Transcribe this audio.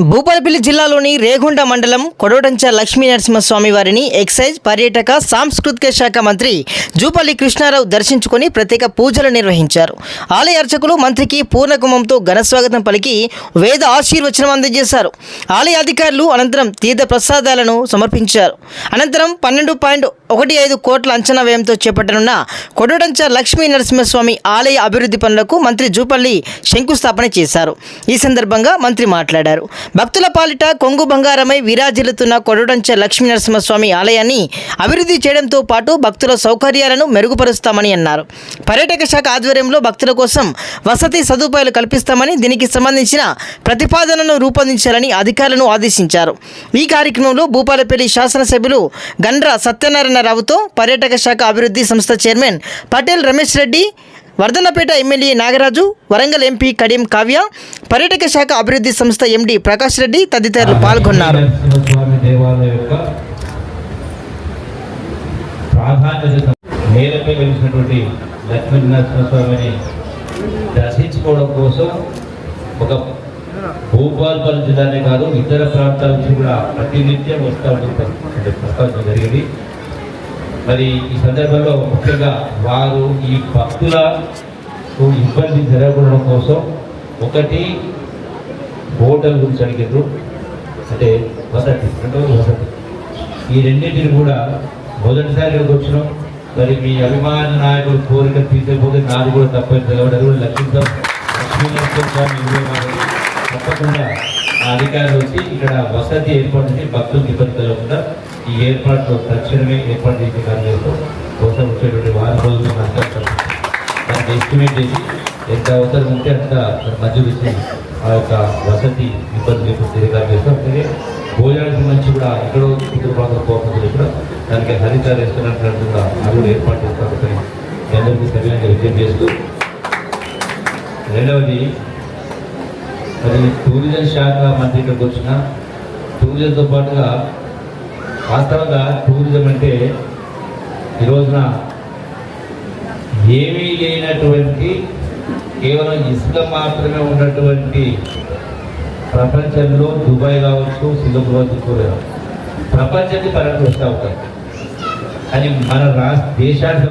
భూపాలపల్లి జిల్లాలోని రేగొండ మండలం కొడోటంచ లక్ష్మీ నరసింహస్వామి వారిని ఎక్సైజ్ పర్యాటక సాంస్కృతిక శాఖ మంత్రి జూపల్లి కృష్ణారావు దర్శించుకొని ప్రత్యేక పూజలు నిర్వహించారు. ఆలయ అర్చకులు మంత్రికి పూర్ణకుమంతో ఘనస్వాగతం పలికి వేద ఆశీర్వచనం అందజేశారు. ఆలయ అధికారులు అనంతరం తీర్థ ప్రసాదాలను సమర్పించారు. అనంతరం పన్నెండు పాయింట్ ఒకటి ఐదు కోట్ల అంచనా వ్యయంతో చేపట్టనున్న కొడోటంచ లక్ష్మీ నరసింహస్వామి ఆలయ అభివృద్ధి పనులకు మంత్రి జూపల్లి శంకుస్థాపన చేశారు. ఈ సందర్భంగా మంత్రి మాట్లాడారు. భక్తుల పాలిట కొంగు బంగారమై విరాజిల్లుతున్న కొడోటంచ లక్ష్మీ నరసింహస్వామి ఆలయాన్ని అభివృద్ధి చేయడంతో పాటు భక్తుల సౌకర్యాలను మెరుగుపరుస్తామని అన్నారు. పర్యాటక శాఖ ఆధ్వర్యంలో భక్తుల కోసం వసతి సదుపాయాలు కల్పిస్తామని దీనికి సంబంధించిన ప్రతిపాదనను రూపొందించాలని అధికారులను ఆదేశించారు. ఈ కార్యక్రమంలో భూపాలపల్లి శాసనసభ్యులు గండ్ర సత్యనారాయణరావుతో పర్యాటక శాఖ అభివృద్ధి సంస్థ chairman Patel Ramesh Reddy Vardhannapeta MLA Nagaraju Warangal MP Kadiyam Kavya పర్యాటక శాఖ అభివృద్ధి సంస్థ ఎండి ప్రకాష్ రెడ్డి తదితరులు పాల్గొన్నారు. నేలపై వెలిసినటువంటి లక్ష్మీ దర్శించుకోవడం కోసం ఒక జిల్లానే కాదు ఇతర ప్రాంతాల నుంచి కూడా ప్రతినిత్యం వస్తూ ఉంటుంది జరిగింది. మరి ఈ సందర్భంలో ముఖ్యంగా వారు ఈ భక్తులకు ఇబ్బంది జరగడం కోసం ఒకటి హోటల్ గురించి అడిగారు అంటే వసతి రెండవది వసతి. ఈ రెండింటిని కూడా మొదటిసారి వచ్చినాం. మరి మీ అభిమాన నాయకుడు కోరిక తీసేపోతే నాది కూడా తప్పని తెలవడం కూడా లక్షిద్దాం లక్ష్మీ స్వామి తప్పకుండా ఆ అధికారులు వచ్చి ఇక్కడ వసతి ఏర్పాటు చేసి భక్తులకు ఇబ్బంది కలగకుండా ఈ ఏర్పాట్లు తక్షణమే ఏర్పాటు చేసే కార్యాలయంలో కోసం వచ్చేటువంటి వారం రోజులు నష్టం దానికి ఎస్టిమేట్ చేసి ఎంత అవసరం ఉంటే అంత మంజూరు ఆ యొక్క వసతి ఇబ్బంది లేకుండా తిరిగి చేస్తాం అలాగే భోజనానికి మంచి కూడా ఎక్కడో ఇతర ప్రాంతం పోకుండా కూడా దానికి హరిత రెస్టారెంట్ లాంటివి కూడా అది ఏర్పాటు చేస్తాం అందరికీ సవ్యంగా విజయం చేస్తూ రెండవది మరి టూరిజం శాఖ మంత్రి ఇక్కడికి వచ్చిన టూరిజంతో పాటుగా వాస్తవంగా టూరిజం అంటే ఈ రోజున ఏమీ లేనటువంటి కేవలం ఇసుక మాత్రమే ఉన్నటువంటి ప్రపంచంలో దుబాయ్ కావచ్చు సింగపూర్ కూడా ప్రపంచానికి పర్యటన వస్తూ ఉంటాయి కానీ మన రాష్ట్ర దేశానికి